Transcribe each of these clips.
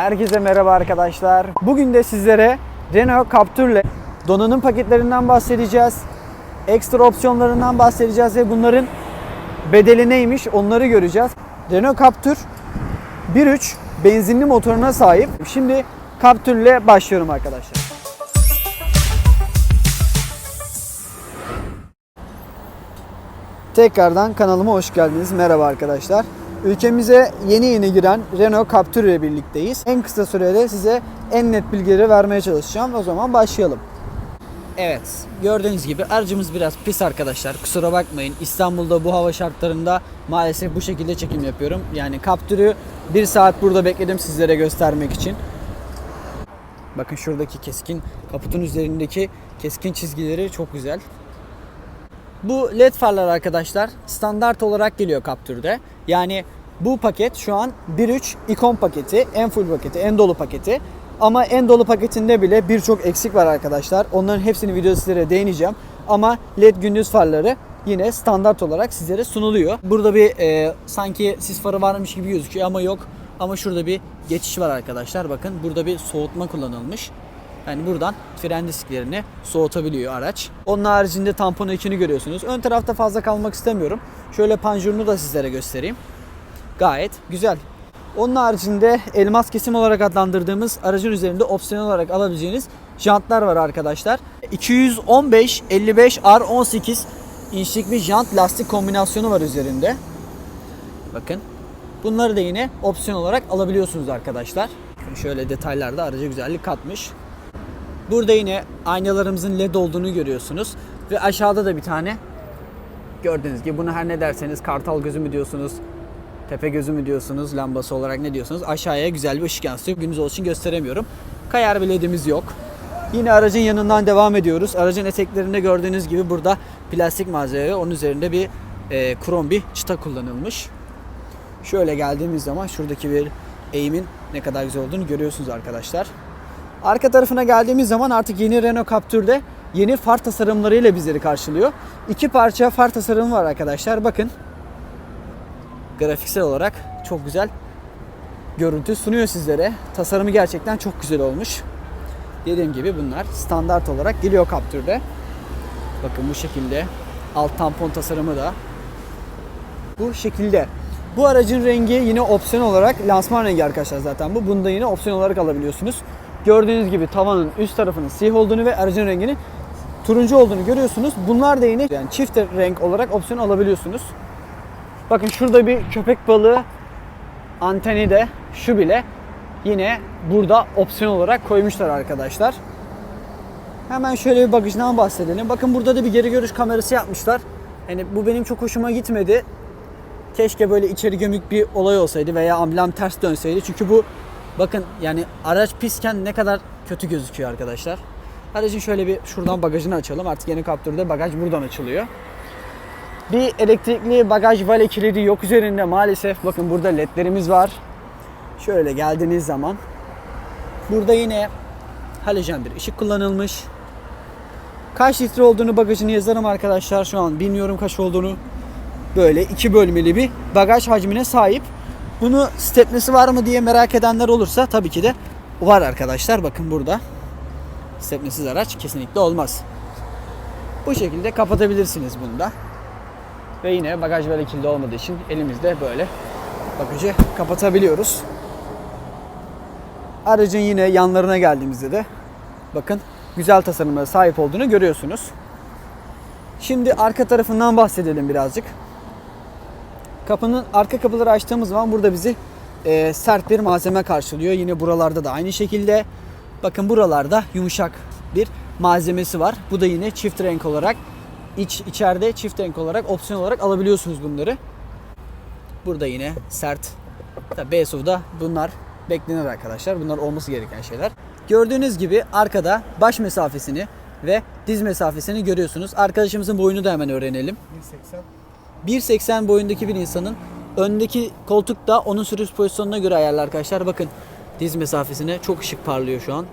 Herkese merhaba arkadaşlar. Bugün de sizlere Renault Captur'le donanım paketlerinden bahsedeceğiz. Ekstra opsiyonlarından bahsedeceğiz ve bunların bedeli neymiş onları göreceğiz. Renault Captur 1.3 benzinli motoruna sahip. Şimdi Captur'le başlıyorum arkadaşlar. Tekrardan kanalıma hoş geldiniz. Merhaba arkadaşlar. Ülkemize yeni yeni giren Renault Captur ile birlikteyiz. En kısa sürede size en net bilgileri vermeye çalışacağım. O zaman başlayalım. Evet, gördüğünüz gibi aracımız biraz pis arkadaşlar. Kusura bakmayın. İstanbul'da bu hava şartlarında maalesef bu şekilde çekim yapıyorum. Yani Captur'u bir saat burada bekledim sizlere göstermek için. Bakın şuradaki keskin, kaputun üzerindeki keskin çizgileri çok güzel. Bu led farlar arkadaşlar standart olarak geliyor Captur'da. Yani bu paket şu an 1.3 ikon paketi, en full paketi, en dolu paketi. Ama en dolu paketinde bile birçok eksik var arkadaşlar. Onların hepsini video sizlere değineceğim. Ama led gündüz farları yine standart olarak sizlere sunuluyor. Burada bir e, sanki sis farı varmış gibi gözüküyor ama yok. Ama şurada bir geçiş var arkadaşlar. Bakın burada bir soğutma kullanılmış. Yani buradan fren disklerini soğutabiliyor araç. Onun haricinde tampon içini görüyorsunuz. Ön tarafta fazla kalmak istemiyorum. Şöyle panjurunu da sizlere göstereyim. Gayet güzel. Onun haricinde elmas kesim olarak adlandırdığımız aracın üzerinde opsiyon olarak alabileceğiniz jantlar var arkadaşlar. 215 55 R18 inçlik bir jant lastik kombinasyonu var üzerinde. Bakın. Bunları da yine opsiyon olarak alabiliyorsunuz arkadaşlar. Şöyle detaylarda araca güzellik katmış. Burada yine aynalarımızın led olduğunu görüyorsunuz. Ve aşağıda da bir tane gördüğünüz gibi bunu her ne derseniz kartal gözü mü diyorsunuz, tepe gözü mü diyorsunuz, lambası olarak ne diyorsunuz aşağıya güzel bir ışık yansıtıyor. Günümüz olduğu için gösteremiyorum. Kayar bir ledimiz yok. Yine aracın yanından devam ediyoruz. Aracın eteklerinde gördüğünüz gibi burada plastik malzeme ve onun üzerinde bir e, krom bir çıta kullanılmış. Şöyle geldiğimiz zaman şuradaki bir eğimin ne kadar güzel olduğunu görüyorsunuz arkadaşlar. Arka tarafına geldiğimiz zaman artık yeni Renault Captur'de yeni far tasarımlarıyla bizleri karşılıyor. İki parça far tasarımı var arkadaşlar. Bakın. Grafiksel olarak çok güzel görüntü sunuyor sizlere. Tasarımı gerçekten çok güzel olmuş. Dediğim gibi bunlar standart olarak geliyor Captur'de. Bakın bu şekilde. Alt tampon tasarımı da bu şekilde. Bu aracın rengi yine opsiyon olarak lansman rengi arkadaşlar zaten bu. Bunu da yine opsiyon olarak alabiliyorsunuz. Gördüğünüz gibi tavanın üst tarafının siyah olduğunu ve aracın renginin turuncu olduğunu görüyorsunuz. Bunlar da yine yani çift renk olarak opsiyon alabiliyorsunuz. Bakın şurada bir köpek balığı anteni de şu bile yine burada opsiyon olarak koymuşlar arkadaşlar. Hemen şöyle bir bagajdan bahsedelim. Bakın burada da bir geri görüş kamerası yapmışlar. Yani bu benim çok hoşuma gitmedi. Keşke böyle içeri gömük bir olay olsaydı veya amblem ters dönseydi. Çünkü bu bakın yani araç pisken ne kadar kötü gözüküyor arkadaşlar. Aracın şöyle bir şuradan bagajını açalım. Artık yeni Captur'da bagaj buradan açılıyor. Bir elektrikli bagaj vale kilidi yok üzerinde maalesef. Bakın burada ledlerimiz var. Şöyle geldiğiniz zaman burada yine halojen bir ışık kullanılmış. Kaç litre olduğunu bagajını yazarım arkadaşlar. Şu an bilmiyorum kaç olduğunu. Böyle iki bölmeli bir bagaj hacmine sahip. Bunu stepnesi var mı diye merak edenler olursa tabii ki de var arkadaşlar. Bakın burada. Stepnesiz araç kesinlikle olmaz. Bu şekilde kapatabilirsiniz bunu da. Ve yine bagaj böyle kilidi olmadığı için elimizde böyle bagajı kapatabiliyoruz. Aracın yine yanlarına geldiğimizde de bakın güzel tasarımlara sahip olduğunu görüyorsunuz. Şimdi arka tarafından bahsedelim birazcık. Kapının arka kapıları açtığımız zaman burada bizi e, sert bir malzeme karşılıyor. Yine buralarda da aynı şekilde. Bakın buralarda yumuşak bir malzemesi var. Bu da yine çift renk olarak iç içeride çift renk olarak opsiyon olarak alabiliyorsunuz bunları. Burada yine sert. Tabii BSUV'da bunlar beklenir arkadaşlar. Bunlar olması gereken şeyler. Gördüğünüz gibi arkada baş mesafesini ve diz mesafesini görüyorsunuz. Arkadaşımızın boyunu da hemen öğrenelim. 1.80 1.80 boyundaki bir insanın öndeki koltuk da onun sürüş pozisyonuna göre ayarlı arkadaşlar. Bakın diz mesafesine çok ışık parlıyor şu an.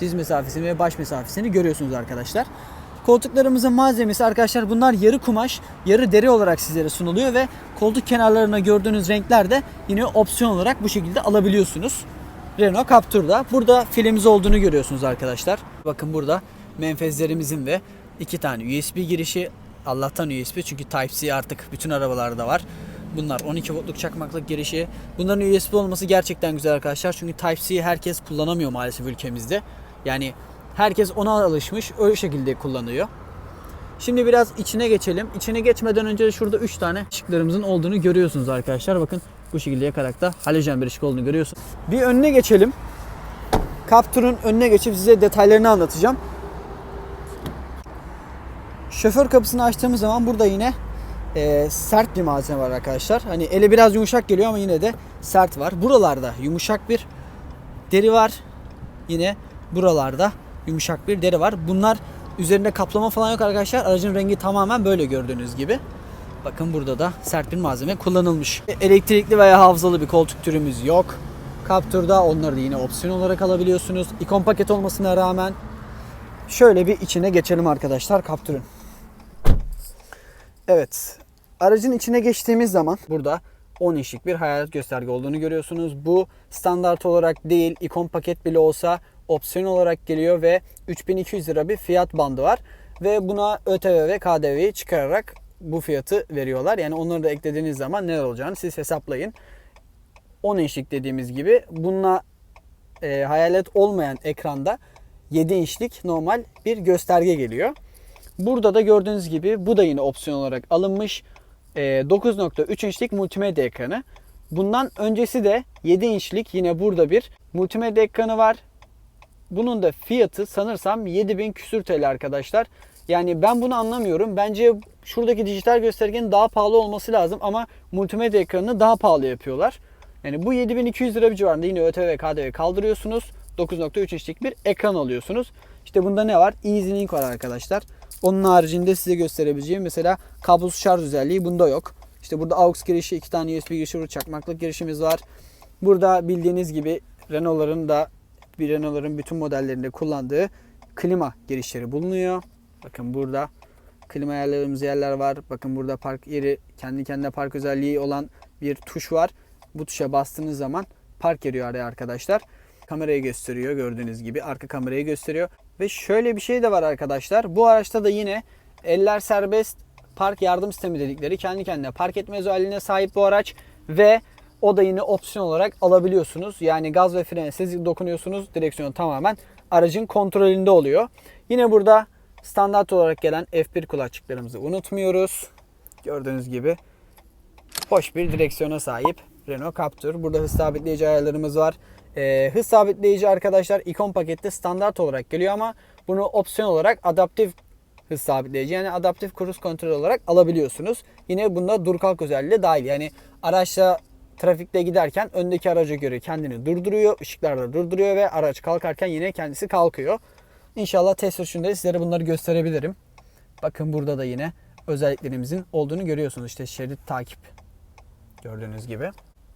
Diz mesafesini ve baş mesafesini görüyorsunuz arkadaşlar. Koltuklarımızın malzemesi arkadaşlar bunlar yarı kumaş, yarı deri olarak sizlere sunuluyor ve koltuk kenarlarına gördüğünüz renkler de yine opsiyon olarak bu şekilde alabiliyorsunuz. Renault Captur'da. Burada filemiz olduğunu görüyorsunuz arkadaşlar. Bakın burada menfezlerimizin ve iki tane USB girişi. Allah'tan USB çünkü Type-C artık bütün arabalarda var. Bunlar 12 voltluk çakmaklık girişi. Bunların USB olması gerçekten güzel arkadaşlar. Çünkü Type-C'yi herkes kullanamıyor maalesef ülkemizde. Yani herkes ona alışmış. Öyle şekilde kullanıyor. Şimdi biraz içine geçelim. İçine geçmeden önce şurada 3 tane ışıklarımızın olduğunu görüyorsunuz arkadaşlar. Bakın bu şekilde yakarak da halojen bir ışık olduğunu görüyorsunuz. Bir önüne geçelim. Captur'un önüne geçip size detaylarını anlatacağım. Şoför kapısını açtığımız zaman burada yine e, sert bir malzeme var arkadaşlar. Hani ele biraz yumuşak geliyor ama yine de sert var. Buralarda yumuşak bir deri var. Yine buralarda yumuşak bir deri var. Bunlar üzerinde kaplama falan yok arkadaşlar. Aracın rengi tamamen böyle gördüğünüz gibi. Bakın burada da sert bir malzeme kullanılmış. Elektrikli veya hafızalı bir koltuk türümüz yok. Captur'da onları da yine opsiyon olarak alabiliyorsunuz. İkon paket olmasına rağmen şöyle bir içine geçelim arkadaşlar Captur'un. Evet. Aracın içine geçtiğimiz zaman burada 10 inçlik bir hayalet gösterge olduğunu görüyorsunuz. Bu standart olarak değil, ikon paket bile olsa opsiyon olarak geliyor ve 3200 lira bir fiyat bandı var. Ve buna ÖTV ve KDV'yi çıkararak bu fiyatı veriyorlar. Yani onları da eklediğiniz zaman neler olacağını siz hesaplayın. 10 inçlik dediğimiz gibi bununla e, hayalet olmayan ekranda 7 inçlik normal bir gösterge geliyor. Burada da gördüğünüz gibi bu da yine opsiyon olarak alınmış. E, 9.3 inçlik multimedya ekranı. Bundan öncesi de 7 inçlik yine burada bir multimedya ekranı var. Bunun da fiyatı sanırsam 7000 küsür TL arkadaşlar. Yani ben bunu anlamıyorum. Bence şuradaki dijital göstergenin daha pahalı olması lazım ama multimedya ekranını daha pahalı yapıyorlar. Yani bu 7200 lira bir civarında yine ÖTV KDV kaldırıyorsunuz. 9.3 inçlik bir ekran alıyorsunuz. İşte bunda ne var? EasyLink var arkadaşlar. Onun haricinde size gösterebileceğim mesela kablosuz şarj özelliği bunda yok. İşte burada AUX girişi, iki tane USB girişi, burada çakmaklık girişimiz var. Burada bildiğiniz gibi Renault'ların da bir Renault'ların bütün modellerinde kullandığı klima girişleri bulunuyor. Bakın burada klima ayarladığımız yerler var. Bakın burada park yeri kendi kendine park özelliği olan bir tuş var. Bu tuşa bastığınız zaman park geliyor araya arkadaşlar. Kamerayı gösteriyor gördüğünüz gibi. Arka kamerayı gösteriyor. Ve şöyle bir şey de var arkadaşlar. Bu araçta da yine eller serbest park yardım sistemi dedikleri kendi kendine park etme özelliğine sahip bu araç. Ve o da yine opsiyon olarak alabiliyorsunuz. Yani gaz ve frene siz dokunuyorsunuz. Direksiyon tamamen aracın kontrolünde oluyor. Yine burada standart olarak gelen F1 kulakçıklarımızı unutmuyoruz. Gördüğünüz gibi hoş bir direksiyona sahip Renault Captur. Burada hız sabitleyici ayarlarımız var. Ee, hız sabitleyici arkadaşlar ikon pakette standart olarak geliyor ama bunu opsiyon olarak adaptif hız sabitleyici yani adaptif cruise kontrol olarak alabiliyorsunuz. Yine bunda dur kalk özelliği de dahil. Yani araçla trafikte giderken öndeki araca göre kendini durduruyor. ışıklarda durduruyor ve araç kalkarken yine kendisi kalkıyor. İnşallah test sürüşünde sizlere bunları gösterebilirim. Bakın burada da yine özelliklerimizin olduğunu görüyorsunuz. İşte şerit takip gördüğünüz gibi.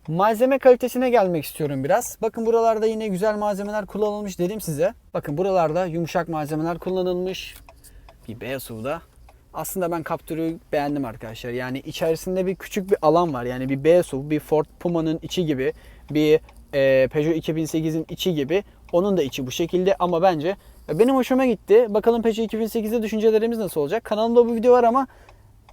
Malzeme kalitesine gelmek istiyorum biraz. Bakın buralarda yine güzel malzemeler kullanılmış dedim size. Bakın buralarda yumuşak malzemeler kullanılmış. Bir beyaz. Aslında ben Captur'u beğendim arkadaşlar. Yani içerisinde bir küçük bir alan var. Yani bir B SUV, bir Ford Puma'nın içi gibi, bir e, Peugeot 2008'in içi gibi. Onun da içi bu şekilde ama bence benim hoşuma gitti. Bakalım Peugeot 2008'de düşüncelerimiz nasıl olacak? Kanalımda bu video var ama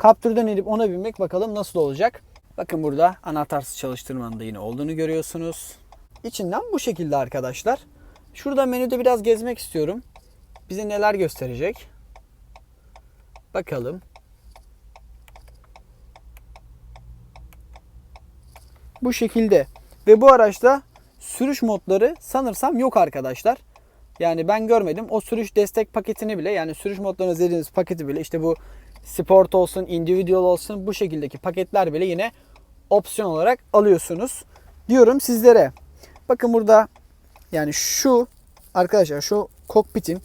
Captur'dan edip ona binmek bakalım nasıl olacak. Bakın burada anahtarsız çalıştırmanın da yine olduğunu görüyorsunuz. İçinden bu şekilde arkadaşlar. Şurada menüde biraz gezmek istiyorum. Bize neler gösterecek? Bakalım. Bu şekilde. Ve bu araçta sürüş modları sanırsam yok arkadaşlar. Yani ben görmedim. O sürüş destek paketini bile yani sürüş modlarını izlediğiniz paketi bile işte bu sport olsun, individual olsun bu şekildeki paketler bile yine opsiyon olarak alıyorsunuz. Diyorum sizlere. Bakın burada yani şu arkadaşlar şu kokpitin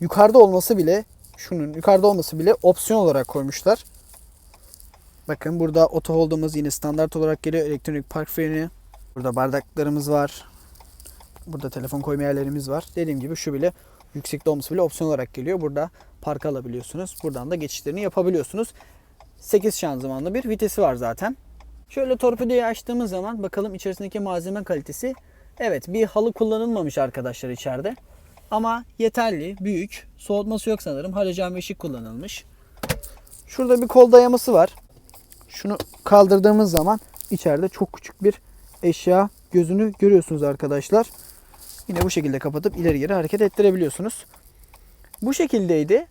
yukarıda olması bile şunun yukarıda olması bile opsiyon olarak koymuşlar. Bakın burada auto hold'umuz yine standart olarak geliyor. Elektronik park freni. Burada bardaklarımız var. Burada telefon koyma yerlerimiz var. Dediğim gibi şu bile yüksekte olması bile opsiyon olarak geliyor. Burada park alabiliyorsunuz. Buradan da geçişlerini yapabiliyorsunuz. 8 şanzımanlı bir vitesi var zaten. Şöyle torpidoyu açtığımız zaman bakalım içerisindeki malzeme kalitesi. Evet bir halı kullanılmamış arkadaşlar içeride. Ama yeterli, büyük. Soğutması yok sanırım. Halojen ışık kullanılmış. Şurada bir kol dayaması var. Şunu kaldırdığımız zaman içeride çok küçük bir eşya gözünü görüyorsunuz arkadaşlar. Yine bu şekilde kapatıp ileri geri hareket ettirebiliyorsunuz. Bu şekildeydi.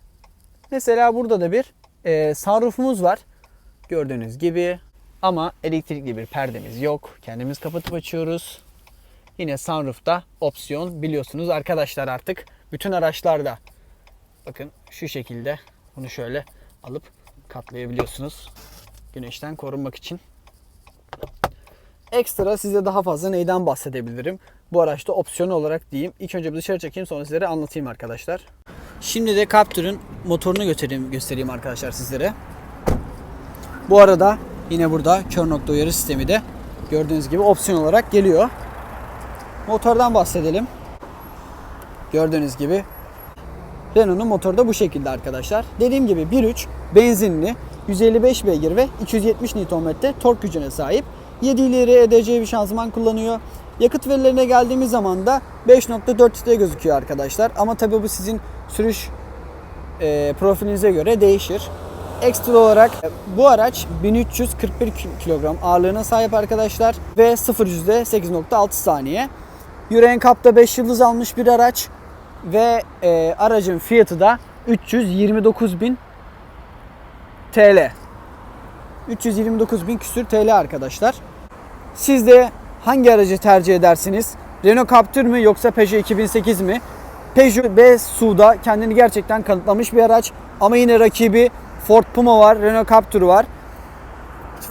Mesela burada da bir e, sunroofumuz var. Gördüğünüz gibi ama elektrikli bir perdemiz yok. Kendimiz kapatıp açıyoruz. Yine sunroof'ta opsiyon biliyorsunuz arkadaşlar artık bütün araçlarda. Bakın şu şekilde bunu şöyle alıp katlayabiliyorsunuz. Güneşten korunmak için. Ekstra size daha fazla neyden bahsedebilirim? Bu araçta opsiyon olarak diyeyim. İlk önce bir dışarı çekeyim sonra sizlere anlatayım arkadaşlar. Şimdi de Captur'un motorunu göstereyim, göstereyim arkadaşlar sizlere. Bu arada yine burada kör nokta uyarı sistemi de gördüğünüz gibi opsiyon olarak geliyor. Motordan bahsedelim. Gördüğünüz gibi Renault'un motoru da bu şekilde arkadaşlar. Dediğim gibi 1.3 benzinli 155 beygir ve 270 Nm tork gücüne sahip. 7 ileri EDC bir şanzıman kullanıyor. Yakıt verilerine geldiğimiz zaman da 5.4 litre gözüküyor arkadaşlar. Ama tabii bu sizin sürüş e, profilinize göre değişir. Ekstra olarak e, bu araç 1341 kilogram ağırlığına sahip arkadaşlar ve 0 yüzde 8.6 saniye. Euro NCAP'ta 5 yıldız almış bir araç ve e, aracın fiyatı da 329.000 TL. 329.000 küsür TL arkadaşlar. Siz de hangi aracı tercih edersiniz? Renault Captur mu yoksa Peugeot 2008 mi? Peugeot B Su'da kendini gerçekten kanıtlamış bir araç. Ama yine rakibi Ford Puma var, Renault Captur var.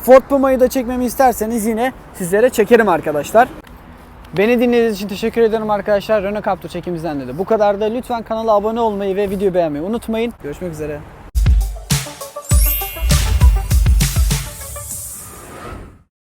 Ford Puma'yı da çekmemi isterseniz yine sizlere çekerim arkadaşlar. Beni dinlediğiniz için teşekkür ederim arkadaşlar. Renault Captur çekimizden de bu kadar da. Lütfen kanala abone olmayı ve video beğenmeyi unutmayın. Görüşmek üzere.